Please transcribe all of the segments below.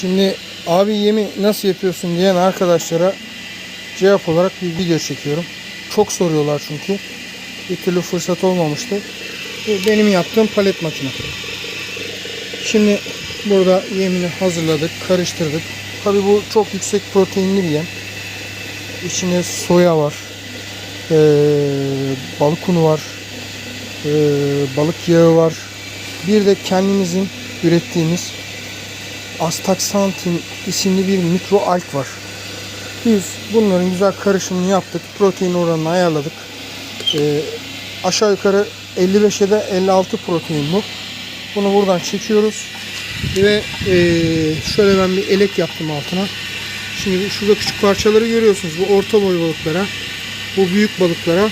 Şimdi abi yemi nasıl yapıyorsun diyen arkadaşlara cevap olarak bir video çekiyorum. Çok soruyorlar çünkü. Bir türlü fırsat olmamıştı. Benim yaptığım palet makine. Şimdi burada yemini hazırladık, karıştırdık. Tabi bu çok yüksek proteinli bir yem. İçinde soya var, ee, balık unu var, ee, balık yağı var. Bir de kendimizin ürettiğimiz Astaxanthin isimli bir mikro alg var. Biz bunların güzel karışımını yaptık. Protein oranını ayarladık. Ee, aşağı yukarı 55 ya da 56 protein bu. Bunu buradan çekiyoruz. Ve ee, şöyle ben bir elek yaptım altına. Şimdi şurada küçük parçaları görüyorsunuz. Bu orta boy balıklara, bu büyük balıklara,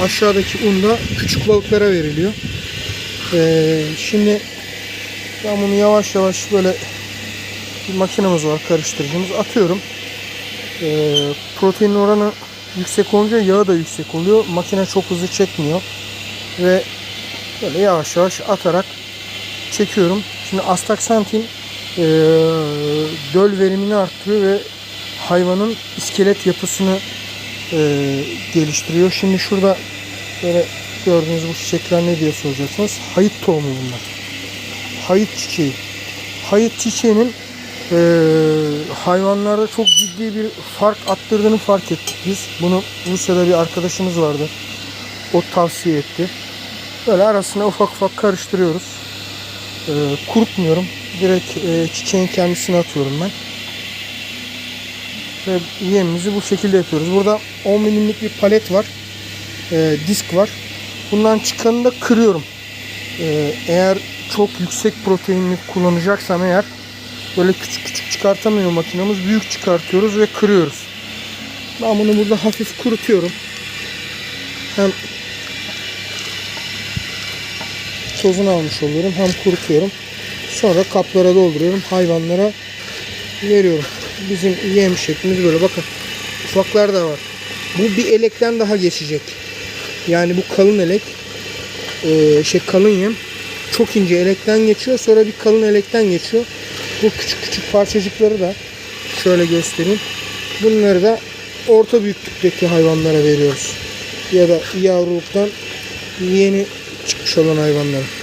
aşağıdaki un da küçük balıklara veriliyor. Ee, şimdi ben bunu yavaş yavaş böyle bir makinemiz var karıştırıcımız atıyorum. Ee, protein oranı yüksek olunca yağı da yüksek oluyor. Makine çok hızlı çekmiyor. Ve böyle yavaş yavaş atarak çekiyorum. Şimdi astaksantin e, döl verimini arttırıyor ve hayvanın iskelet yapısını e, geliştiriyor. Şimdi şurada böyle gördüğünüz bu çiçekler ne diye soracaksınız. Hayıt tohumu bunlar. Hayıt çiçeği. Hayıt çiçeğinin e, hayvanlarda çok ciddi bir fark attırdığını fark ettik biz. Bunu Rusya'da bir arkadaşımız vardı. O tavsiye etti. Böyle arasına ufak ufak karıştırıyoruz. E, kurutmuyorum. Direkt e, çiçeğin kendisine atıyorum ben. Ve yemimizi bu şekilde yapıyoruz. Burada 10 milimlik bir palet var. E, disk var. Bundan çıkanını da kırıyorum. E, eğer çok yüksek proteinli kullanacaksam eğer böyle küçük küçük çıkartamıyor makinamız. Büyük çıkartıyoruz ve kırıyoruz. Ben bunu burada hafif kurutuyorum. Hem tozunu almış oluyorum hem kurutuyorum. Sonra kaplara dolduruyorum. Hayvanlara veriyorum. Bizim yem şeklimiz böyle. Bakın ufaklar da var. Bu bir elekten daha geçecek. Yani bu kalın elek şey kalın yem çok ince elekten geçiyor. Sonra bir kalın elekten geçiyor. Bu küçük küçük parçacıkları da şöyle göstereyim. Bunları da orta büyüklükteki hayvanlara veriyoruz. Ya da yavruluktan yeni çıkmış olan hayvanlara.